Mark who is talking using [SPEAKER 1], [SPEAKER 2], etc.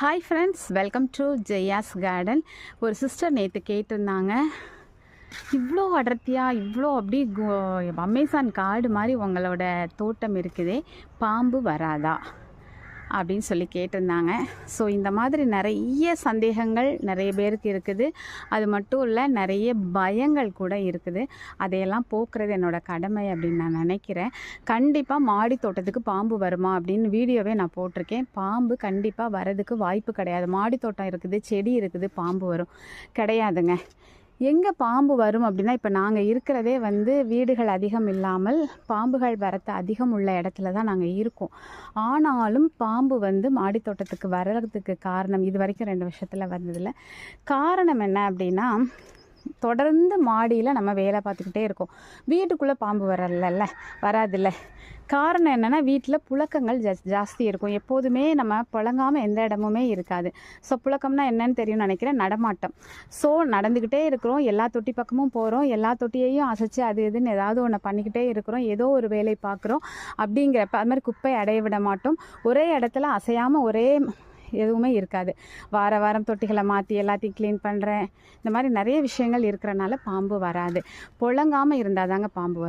[SPEAKER 1] Hi friends welcome to Jaya's garden ஒரு sister நேற்று கேட்டிருந்தாங்க. இவ்வளோ அடர்த்தியாக இவ்வளோ அப்படி அமேசான் காடு மாதிரி உங்களோட தோட்டம் இருக்குதே பாம்பு வராதா? அப்படின்னு சொல்லி கேட்டிருந்தாங்க. ஸோ இந்த மாதிரி நிறைய சந்தேகங்கள் நிறைய பேருக்கு இருக்குது. அது மட்டும் இல்லை நிறைய பயங்கள் கூட இருக்குது. அதையெல்லாம் போக்குறது என்னோட கடமை அப்படின்னு நான் நினைக்கிறேன். கண்டிப்பாக மாடி தோட்டத்துக்கு பாம்பு வருமா அப்படின்னு வீடியோவே நான் போட்டிருக்கேன். பாம்பு கண்டிப்பாக வரதுக்கு வாய்ப்பு கிடையாது. மாடி தோட்டம் இருக்குது செடி இருக்குது பாம்பு வரும். கிடையாதுங்க. எங்கே பாம்பு வரும் அப்படின்னா இப்போ நாங்கள் இருக்கிறதே வந்து வீடுகள் அதிகம் இல்லாமல் பாம்புகள் வரத்து அதிகம் உள்ள இடத்துல தான் நாங்கள் இருக்கோம். ஆனாலும் பாம்பு வந்து மாடித்தோட்டத்துக்கு வர்றதுக்கு காரணம் இது வரைக்கும் ரெண்டு வருஷத்தில் வந்ததில்ல. காரணம் என்ன அப்படின்னா தொடர்ந்து மாடியில் நம்ம வேலை பார்த்துக்கிட்டே இருக்கோம். வீட்டுக்குள்ளே பாம்பு வரல வராதுல்ல. காரணம் என்னென்னா வீட்டில் புழக்கங்கள் ஜாஸ் ஜாஸ்தி இருக்கும். எப்போதுமே நம்ம புழங்காமல் எந்த இடமுமே இருக்காது. ஸோ புழக்கம்னா என்னன்னு தெரியும்னு நினைக்கிறேன் நடமாட்டம். ஸோ நடந்துக்கிட்டே இருக்கிறோம். எல்லா தொட்டி பக்கமும் போகிறோம் எல்லா தொட்டியையும் அசைச்சு அது இதுன்னு ஏதாவது ஒன்று பண்ணிக்கிட்டே இருக்கிறோம். ஏதோ ஒரு வேலை பார்க்குறோம் அப்படிங்கிறப்ப அது மாதிரி குப்பை அடைய விட மாட்டோம். ஒரே இடத்துல அசையாமல் ஒரே எதுவுமே இருக்காது. வார வாரம் தொட்டிகளை மாற்றி எல்லாத்தையும் க்ளீன் பண்ணுறேன் இந்த மாதிரி நிறைய விஷயங்கள் இருக்கிறனால பாம்பு வராது. புழங்காமல் இருந்தால் தாங்க பாம்பு வரும்